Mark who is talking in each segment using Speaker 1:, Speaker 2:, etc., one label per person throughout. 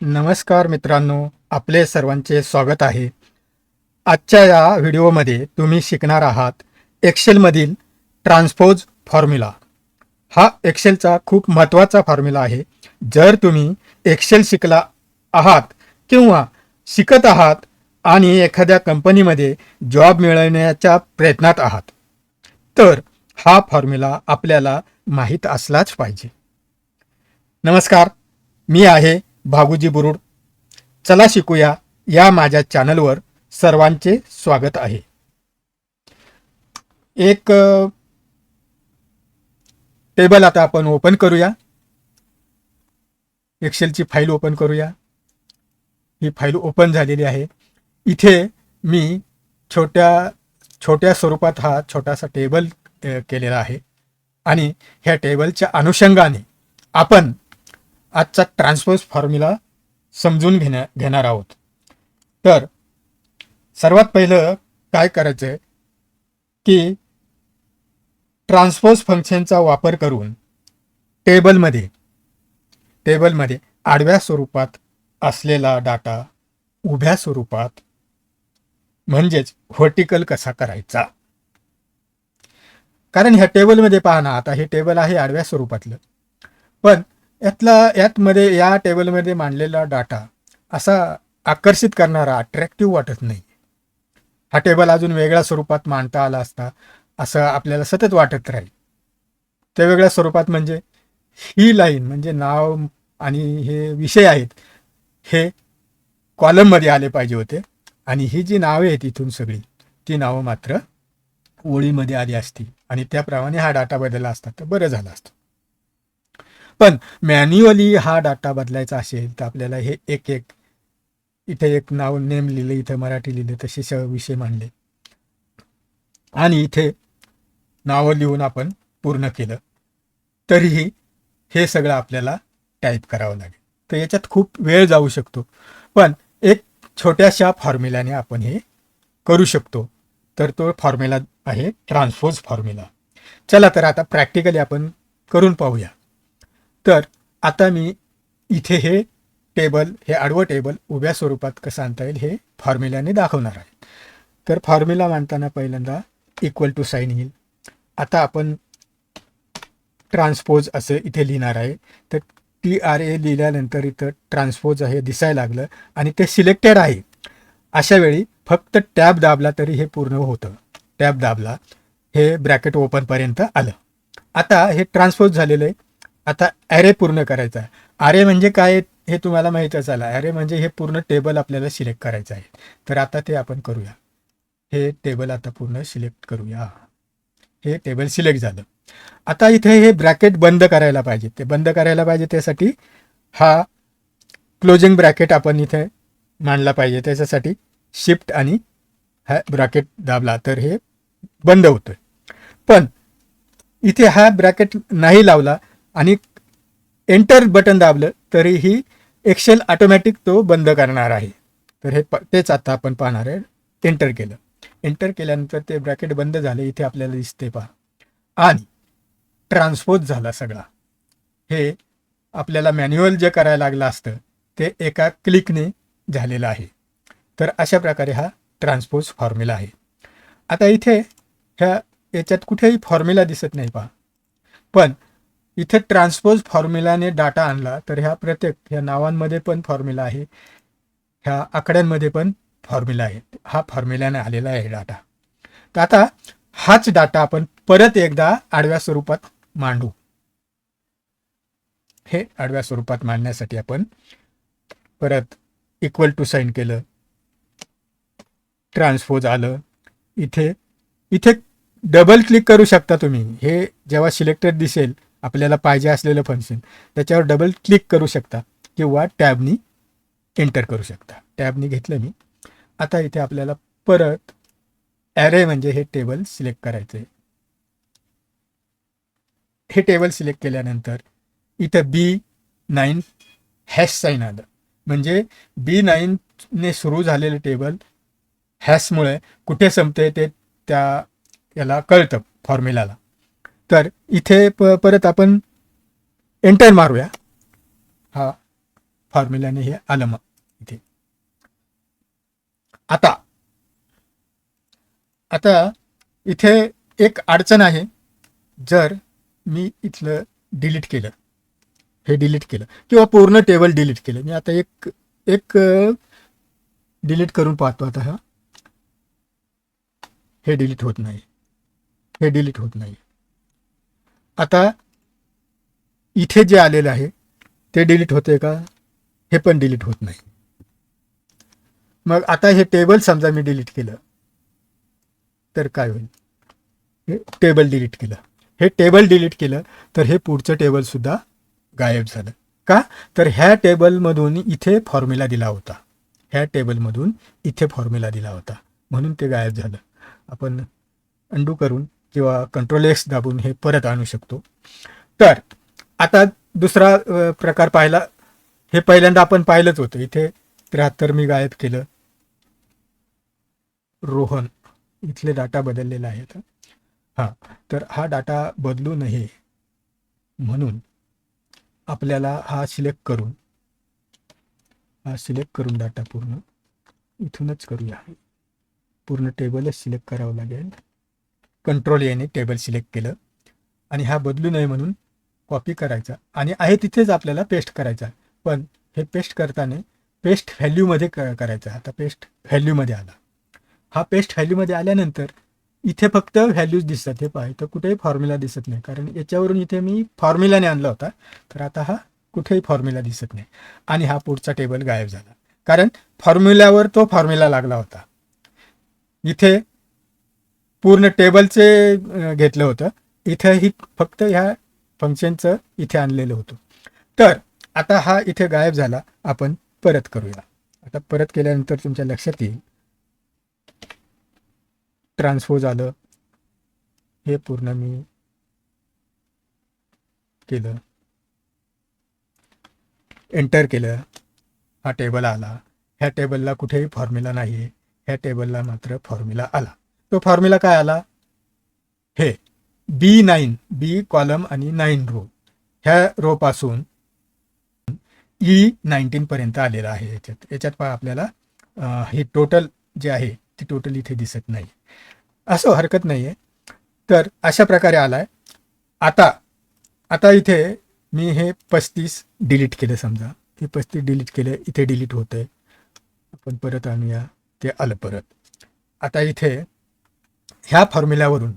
Speaker 1: नमस्कार मित्रांनो आपले सर्वांचे स्वागत आहे. आजच्या या व्हिडिओमध्ये तुम्ही शिकणार आहात एक्सेलमधील ट्रान्सपोज फॉर्म्युला. हा एक्सेलचा खूप महत्त्वाचा फॉर्म्युला आहे. जर तुम्ही एक्सेल शिकला आहात किंवा शिकत आहात आणि एखाद्या कंपनीमध्ये जॉब मिळवण्याच्या प्रयत्नात आहात तर हा फॉर्म्युला आपल्याला माहीत असलाच पाहिजे. नमस्कार मी आहे भागुजी बुरुड चला शिकूया या माझ्या चॅनलवर सर्वांचे स्वागत आहे. एक टेबल आता आपण ओपन करूया. एक्सेलची फाईल ओपन करूया. ही फाईल ओपन झालेली आहे. इथे मी छोट्या छोट्या स्वरूपात हा छोटासा टेबल केलेला आहे. आणि ह्या टेबलच्या अनुषंगाने आपण आजचा ट्रान्सपोज फॉर्म्युला समजून घेण्या घेणार आहोत. तर सर्वात पहिलं काय करायचं आहे की ट्रान्सपोज फंक्शनचा वापर करून टेबलमध्ये टेबलमध्ये आडव्या स्वरूपात असलेला डाटा उभ्या स्वरूपात म्हणजेच व्हर्टिकल कसा करायचा? कारण ह्या टेबलमध्ये पाहना आता हे टेबल आहे आडव्या स्वरूपातलं. पण यातला यातमध्ये या टेबलमध्ये मांडलेला डाटा असा आकर्षित करणारा अट्रॅक्टिव्ह वाटत नाही. हा टेबल अजून वेगळ्या स्वरूपात मांडता आला असता असं आपल्याला सतत वाटत राहील. त्या वेगळ्या स्वरूपात म्हणजे ही लाईन म्हणजे नाव आणि हे विषय आहेत हे कॉलममध्ये आले पाहिजे होते. आणि ही जी नावे आहेत इथून सगळी ती नावं मात्र ओळीमध्ये आली असती. आणि त्याप्रमाणे हा डाटा बदलला असता तर बरं झालं असतं. पण मॅन्युअली हा डाटा बदलायचा असेल तर आपल्याला हे एक एक इथे एक नाव नेम लिहिलं इथे मराठी लिहिलं तसे स विषय मांडले. आणि इथे नावं लिहून आपण पूर्ण केलं. तरीही हे सगळं आपल्याला टाईप करावं लागेल. तर याच्यात खूप वेळ जाऊ शकतो. पण एक छोट्याशा फॉर्म्युल्याने आपण हे करू शकतो. तर तो फॉर्म्युला आहे ट्रान्सपोज फॉर्म्युला. चला तर आता प्रॅक्टिकली आपण करून पाहूया. तर आता मी इथे हे टेबल हे आडवं टेबल उभ्या स्वरूपात कसं आणता येईल हे फॉर्म्युल्याने दाखवणार आहे. तर फॉर्म्युला मांडताना पहिल्यांदा इक्वल टू साईन येईल. आता आपण ट्रान्सपोज असं इथे लिहिणार आहे. तर टी आर ए लिहिल्यानंतर इथं ट्रान्सपोज आहे दिसायला लागलं आणि ते सिलेक्टेड आहे. अशा वेळी फक्त टॅब दाबला तरी हे पूर्ण होतं. टॅब दाबला हे ब्रॅकेट ओपनपर्यंत आलं. आता हे ट्रान्सपोज झालेलं आहे. आता ॲरे पूर्ण करायचा आहे. अरे म्हणजे काय हे तुम्हाला माहीत आलं ॲरे म्हणजे हे पूर्ण टेबल आपल्याला सिलेक्ट करायचं आहे. तर आता ते आपण करूया. हे टेबल आता पूर्ण सिलेक्ट करूया. हे टेबल सिलेक्ट झालं. आता इथे हे ब्रॅकेट बंद करायला पाहिजे. ते बंद करायला पाहिजे त्यासाठी हा क्लोजिंग ब्रॅकेट आपण इथे मांडला पाहिजे. त्याच्यासाठी शिफ्ट आणि हा ब्रॅकेट दाबला तर हे बंद होतोय. पण इथे हा ब्रॅकेट नाही लावला आणि एंटर बटन दाबलं तरीही एक्सेल ऑटोमॅटिक तो बंद करणार आहे. तर हे प तेच आता आपण पाहणार आहे. एंटर केलं. एंटर केल्यानंतर ते ब्रॅकेट बंद झाले. इथे आपल्याला दिसते पहा. आणि ट्रान्सपोज झाला सगळा. हे आपल्याला मॅन्युअल जे करायला लागलं असतं ते एका क्लिकने झालेलं आहे. तर अशा प्रकारे हा ट्रान्सपोज फॉर्म्युला आहे. आता इथे ह्या याच्यात कुठेही फॉर्म्युला दिसत नाही पहा. पण इथे ट्रान्सपोज फॉर्म्युलाने डाटा आणला तर ह्या प्रत्येक ह्या नावांमध्ये पण फॉर्म्युला आहे. ह्या आकड्यांमध्ये पण फॉर्म्युला आहे. हा फॉर्म्युल्याने आलेला आहे डाटा. तर आता हाच डाटा आपण परत एकदा आडव्या स्वरूपात मांडू. हे आडव्या स्वरूपात मांडण्यासाठी आपण परत इक्वल टू साईन केलं. ट्रान्सपोज आलं. इथे इथे डबल क्लिक करू शकता तुम्ही. हे जेव्हा सिलेक्टेड दिसेल आपल्याला पाहिजे असलेलं फंक्शन त्याच्यावर डबल क्लिक करू शकता किंवा टॅबनी एंटर करू शकता. टॅबनी घेतलं मी. आता इथे आपल्याला परत ॲरे म्हणजे हे टेबल सिलेक्ट करायचं आहे हे टेबल सिलेक्ट केल्यानंतर इथं बी नाईन हॅश साईन आलं. म्हणजे बी नाईनने सुरू झालेलं टेबल हॅशमुळे कुठे संपते ते त्या याला कळतं फॉर्म्युलाला तर इथे प परत आपण एंटर मारूया. हा फॉर्म्युल्याने हे आलं मग इथे. आता आता इथे एक अडचण आहे. जर मी इथलं डिलीट केलं हे डिलीट केलं किंवा पूर्ण टेबल डिलीट केलं मी आता एक एक डिलीट करून पाहतो आता हा. हे डिलीट होत नाही. हे डिलीट होत नाही. आता इथे जे आलेलं आहे ते डिलीट होते का? हे पण डिलीट होत नाही. मग आता हे टेबल समजा मी डिलीट केलं तर काय होईल? हे टेबल डिलीट केलं. हे टेबल डिलीट केलं तर हे पुढचं टेबलसुद्धा गायब झालं. का? तर ह्या टेबलमधून इथे फॉर्म्युला दिला होता. ह्या टेबलमधून इथे फॉर्म्युला दिला होता. म्हणून ते गायब झालं. आपण अंडू करून किंवा कंट्रोल एक्स दाबून हे परत आणू शकतो. तर आता दुसरा प्रकार पाहिला. हे पहिल्यांदा आपण पाहिलंच होतं. इथे त्र्याहत्तर मी गायब केलं. रोहन इथले डाटा बदललेला आहे हा तर हा डाटा बदलू नये म्हणून आपल्याला हा सिलेक्ट करून हा सिलेक्ट करून डाटा पूर्ण इथूनच करूया. पूर्ण टेबलच सिलेक्ट करावं लागेल. कंट्रोल याने टेबल सिलेक्ट केलं. आणि हा बदलू नये म्हणून कॉपी करायचा. आणि आहे तिथेच आपल्याला पेस्ट करायचा. पण हे पेस्ट करताना पेस्ट व्हॅल्यूमध्ये क करायचा. आता पेस्ट व्हॅल्यूमध्ये आला. हा पेस्ट व्हॅल्यूमध्ये आल्यानंतर इथे फक्त व्हॅल्यूज दिसतात हे पाहिजे तर कुठेही फॉर्म्युला दिसत नाही. कारण याच्यावरून इथे मी फॉर्म्युलाने आणला होता. तर आता हा कुठेही फॉर्म्युला दिसत नाही. आणि हा पुढचा टेबल गायब झाला. कारण फॉर्म्युल्यावर तो फॉर्म्युला लागला होता. इथे पूर्ण टेबलचे घेतलं होतं. इथे ही फक्त ह्या फंक्शनचं इथे आणलेलं होतं. तर आता हा इथे गायब झाला. आपण परत करूया. आता परत केल्यानंतर तुमच्या लक्षात येईल. ट्रान्सफोज आलं. हे पूर्ण मी केलं. एंटर केलं. हा टेबल आला. ह्या टेबलला कुठेही फॉर्म्युला नाही आहे ह्या टेबलला मात्र फॉर्म्युला आला. तो फॉर्म्युला काय आला? हे बी नाईन बी कॉलम आणि नाईन रो ह्या रोपासून ई e नाईन्टीनपर्यंत आलेला आहे याच्यात. याच्यात पहा आपल्याला हे टोटल जे आहे ती टोटल इथे दिसत नाही. असं हरकत नाही आहे तर अशा प्रकारे आला आहे आता आता इथे मी हे पस्तीस डिलीट केलं समजा. हे पस्तीस डिलीट केलं इथे डिलीट होतंय. आपण परत आणूया. ते आलं परत. आता इथे ह्या फॉर्म्युल्यावरून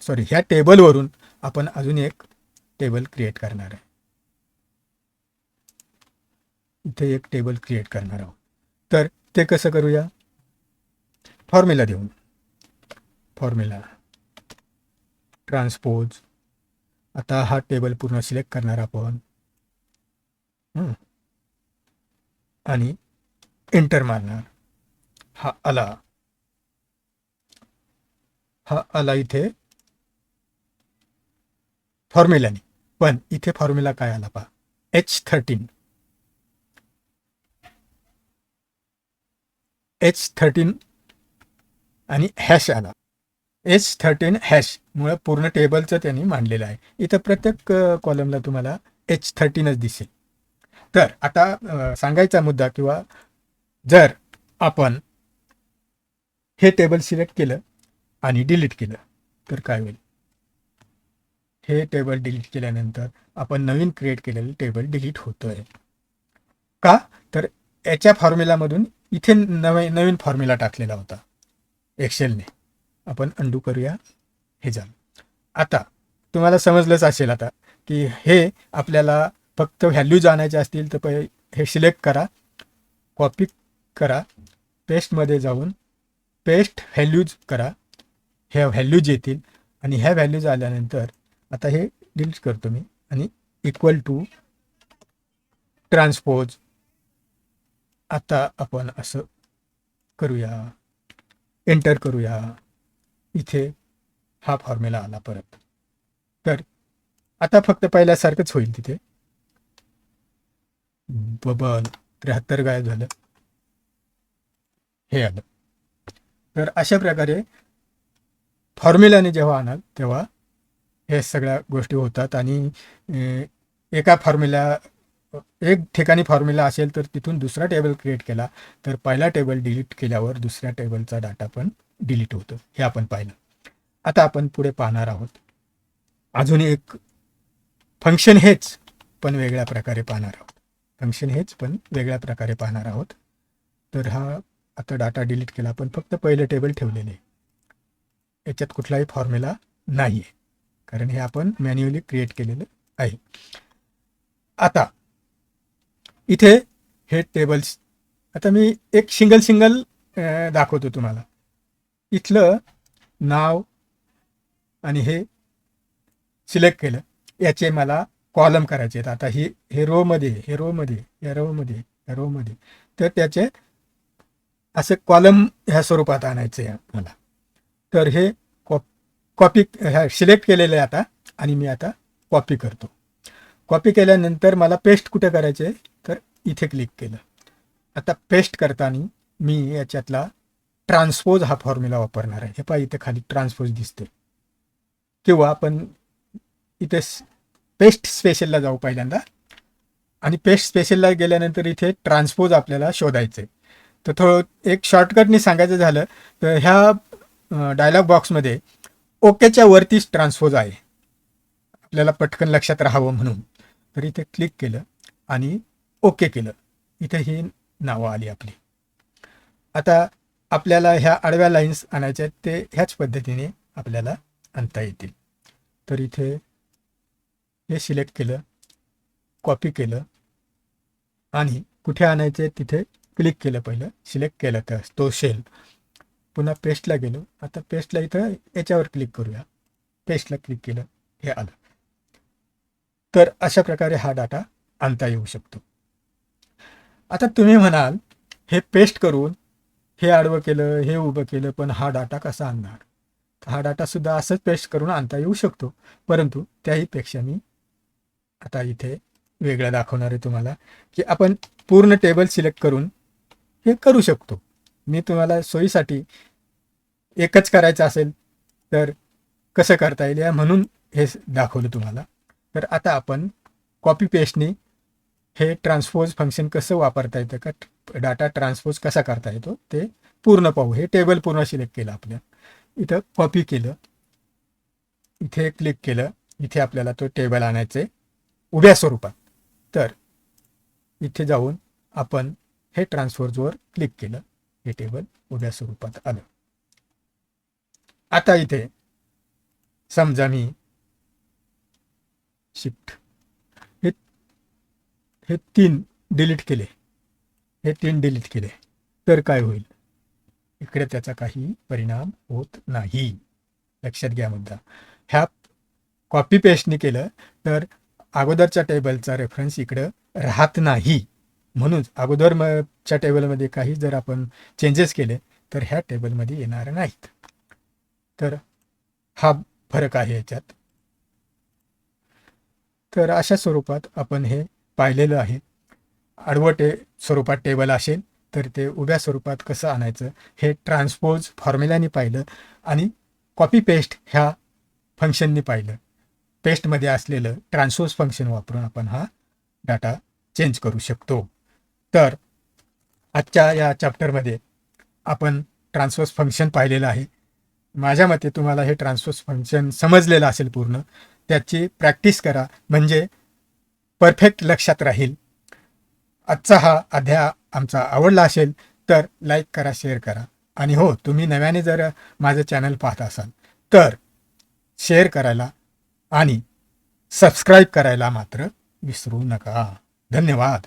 Speaker 1: सॉरी ह्या टेबलवरून आपण अजून एक टेबल क्रिएट करणार आहे. इथे एक टेबल क्रिएट करणार आहोत. तर ते कसं करूया? फॉर्म्युला देऊन. फॉर्म्युला. ट्रान्सपोज. आता हा टेबल पूर्ण सिलेक्ट करणार आपण. आणि एंटर मारणार. हा आला. हा आला इथे. फॉर्म्युलाने पण इथे फॉर्म्युला काय आला पहा. एच थर्टीन एच थर्टीन आणि हॅश आला. एच थर्टीन हॅश मुळे पूर्ण टेबलचं त्यांनी मांडलेलं आहे. इथं प्रत्येक कॉलमला तुम्हाला एच थर्टीनच दिसेल. तर आता सांगायचा मुद्दा किंवा जर आपण हे टेबल सिलेक्ट केलं आणि डिलीट केलं तर काय होईल? हे टेबल डिलीट केल्यानंतर आपण नवीन क्रिएट केलेलं टेबल डिलीट होतं आहे का? तर याच्या फॉर्म्युलामधून इथे नवे नवीन फॉर्म्युला टाकलेला होता एक्सेलने आपण अंडू करूया हे झालं. आता तुम्हाला समजलंच असेल आता की हे आपल्याला फक्त व्हॅल्यूज आणायचे असतील तर पहि हे सिलेक्ट करा कॉपी करा पेस्टमध्ये जाऊन पेस्ट व्हॅल्यूज करा ह्या व्हॅल्यूज येतील आणि ह्या व्हॅल्यूज आल्यानंतर आता हे डिलीट करतो मी आणि इक्वल टू ट्रान्सपोज आता आपण असं करूया. एंटर करूया. इथे हा फॉर्म्युला आला परत. तर आता फक्त पहिल्यासारखंच होईल तिथे. बबल त्र्याहत्तर गायब झालं. हे आलं. तर अशा प्रकारे फॉर्म्युलाने जेव्हा आणाल तेव्हा हे सगळ्या गोष्टी होतात आणि एका फॉर्म्युला एक ठिकाणी फॉर्म्युला असेल तर तिथून दुसरा टेबल क्रिएट केला तर पहिला टेबल डिलीट केल्यावर दुसऱ्या टेबलचा डाटा पण डिलीट होतो. हे आपण पाहिलं. आता आपण पुढे पाहणार आहोत. अजून एक फंक्शन हेच पण वेगळ्या प्रकारे पाहणार आहोत. फंक्शन हेच पण वेगळ्या प्रकारे पाहणार आहोत. तर हा आता डाटा डिलीट केला पण फक्त पहिले टेबल ठेवलेले. आहे याच्यात कुठलाही फॉर्म्युला नाही आहे कारण हे आपण मॅन्युअली क्रिएट केलेलं आहे. आता इथे हे टेबल्स आता मी एक सिंगल सिंगल दाखवतो तुम्हाला. इथलं नाव आणि हे सिलेक्ट केलं. याचे मला कॉलम करायचे आहेत. आता ही हे रोमध्ये हे रोमध्ये या रोमध्ये या रोमध्ये तर त्याचे असे कॉलम ह्या स्वरूपात आणायचे आहे मला. तर हे कॉप कॉपी ह्या सिलेक्ट केलेलं आहे आता आणि मी आता कॉपी करतो. कॉपी केल्यानंतर मला पेस्ट कुठे करायचे आहे? तर इथे क्लिक केलं. आता पेस्ट करताना मी याच्यातला ट्रान्सपोज हा फॉर्म्युला वापरणार आहे. हे पहा इथे खाली ट्रान्सपोज दिसते किंवा आपण इथे पेस्ट स्पेशलला जाऊ पहिल्यांदा. आणि पेस्ट स्पेशलला गेल्यानंतर इथे ट्रान्सपोज आपल्याला शोधायचे तर थोडं एक शॉर्टकटनी सांगायचं झालं तर ह्या डायलॉग बॉक्समध्ये ओकेच्या वरतीच ट्रान्सफोज आहे. आपल्याला पटकन लक्षात राहावं म्हणून. तर इथे क्लिक केलं आणि ओके केलं. इथे ही नावं आली आपली. आता आपल्याला ह्या आडव्या लाईन्स आणायच्या आहेत ते ह्याच पद्धतीने आपल्याला आणता येतील. तर इथे हे सिलेक्ट केलं कॉपी केलं आणि कुठे आणायचे तिथे क्लिक केलं पहिलं. सिलेक्ट केलं तर तो शेल पुन्हा पेस्टला गेलो. आता पेस्टला इथं याच्यावर क्लिक करूया. पेस्टला क्लिक केलं हे आलं. तर अशा प्रकारे हा डाटा आणता येऊ शकतो. आता तुम्ही म्हणाल हे पेस्ट करून हे आडवं केलं हे उभं केलं पण हा डाटा कसा आणणार? हा डाटासुद्धा असंच पेस्ट करून आणता येऊ शकतो. परंतु त्याहीपेक्षा मी आता इथे वेगळं दाखवणार आहे तुम्हाला की आपण पूर्ण टेबल सिलेक्ट करून हे करू शकतो. मी तुम्हाला सोयीसाठी एकच करायचं असेल तर कसं करता येईल या म्हणून हे दाखवलं तुम्हाला. तर आता आपण कॉपी पेस्टनी हे ट्रान्सपोज फंक्शन कसं वापरता येतं का डाटा ट्रान्सपोज कसा करता येतो ते पूर्ण पाहू. हे टेबल पूर्ण सिलेक्ट केलं आपल्या इथं कॉपी केलं. इथे क्लिक केलं. इथे आपल्याला तो टेबल आणायचे उभ्या स्वरूपात. तर इथे जाऊन आपण हे ट्रान्सफर्सवर क्लिक केलं. हे टेबल उभ्या स्वरूपात आलं. आता इथे समजा मी शिफ्ट. हे हे तीन डिलीट केले. हे तीन डिलीट केले. तर काय होईल? इकडे त्याचा काही परिणाम होत नाही. लक्षात घ्या मुद्दा. ह्या कॉपी पेस्टने केलं तर अगोदरच्या टेबलचा रेफरन्स इकडं राहत नाही. म्हणून अगोदर च्या टेबलमध्ये काही जर आपण चेंजेस केले तर ह्या टेबलमध्ये येणार नाहीत. तर हा फरक आहे याच्यात. तर अशा स्वरूपात आपण हे पाहिलेलं आहे. आडवं टे स्वरूपात टेबल असेल तर ते उभ्या स्वरूपात कसं आणायचं हे ट्रान्सपोज फॉर्म्युल्याने पाहिलं आणि कॉपी पेस्ट ह्या फंक्शननी पाहिलं. पेस्टमध्ये असलेलं ट्रान्सपोज फंक्शन वापरून आपण हा डाटा चेंज करू शकतो. तर आजच्या या चॅप्टरमध्ये आपण ट्रान्सफर्स फंक्शन पाहिलेलं आहे. माझ्या मते तुम्हाला हे ट्रान्सफर्स फंक्शन समजलेलं असेल पूर्ण. त्याची प्रॅक्टिस करा. म्हणजे परफेक्ट लक्षात राहील. आजचा हा अध्याय आमचा आवडला असेल तर लाईक करा शेअर करा. आणि हो तुम्ही नव्याने जर माझं चॅनल पाहत असाल तर शेअर करायला आणि सबस्क्राईब करायला मात्र विसरू नका. धन्यवाद.